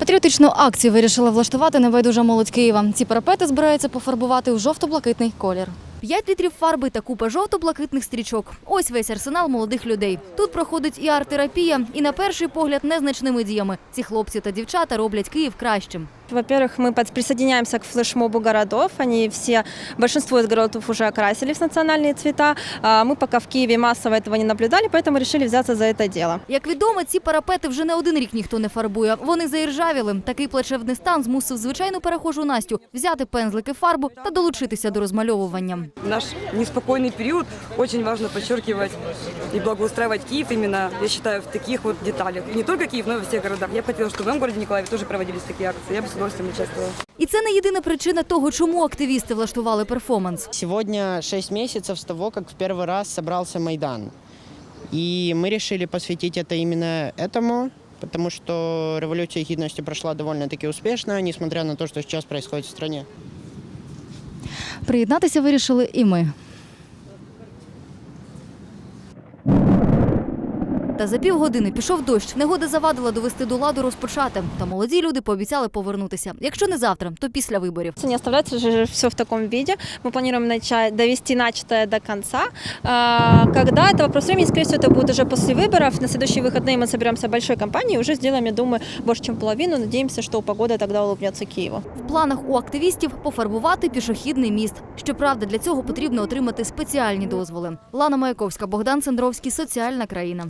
Патріотичну акцію вирішила влаштувати небайдужа молодь Києва. Ці парапети збираються пофарбувати у жовто-блакитний колір. П'ять літрів фарби та купа жовто-блакитних стрічок. Ось весь арсенал молодих людей. Тут проходить і арт-терапія, і на перший погляд незначними діями. Ці хлопці та дівчата роблять Київ кращим. Во-первых, мы под- присоединяемся к флешмобу городов. Они все, большинство из городов уже окрасились в национальные цвета. А Мы пока в Киеве массово этого не наблюдали, поэтому решили взяться за это дело. Як відомо, ці парапети вже не один рік ніхто не фарбує. Вони заіржавіли. Такий плачевний стан змусив звичайну перехожу Настю взяти пензлики фарбу та долучитися до розмальовування. В наш неспокойный период очень важно подчеркивать и благоустраивать Киев именно, я считаю, в таких вот деталях. И не только Киев, но и во всех городах. Я бы хотела, чтобы в моем городе Николаеве тоже проводились такие акции. Я бы с удовольствием участвовала. І це не єдина причина того, чому активісти влаштували перформанс. Сегодня 6 месяцев с того, как в первый раз собрался Майдан. И мы решили посвятить это именно этому, потому что революция гидности прошла довольно-таки успешно, несмотря на то, что сейчас происходит в стране. Приєднатися вирішили і ми. Та за півгодини пішов дощ. Негода завадила довести до ладу розпочати. Та молоді люди пообіцяли повернутися. Якщо не завтра, то після виборів. Не оставляется же все в таком виде. Мы планируем начать, довести начатое до конца. А, Когда это вопрос времени, скорее всего, это будет уже после выборов. На следующие выходные мы соберемся большой компанией и уже сделаем, я думаю, больше, чем половину. Надеемся, что погода тогда улыбнется Киеву. В планах у активістів пофарбувати пішохідний міст. Щоправда, для цього потрібно отримати спеціальні дозволи. Лана Маяковська, Богдан Сендровський, соціальна країна.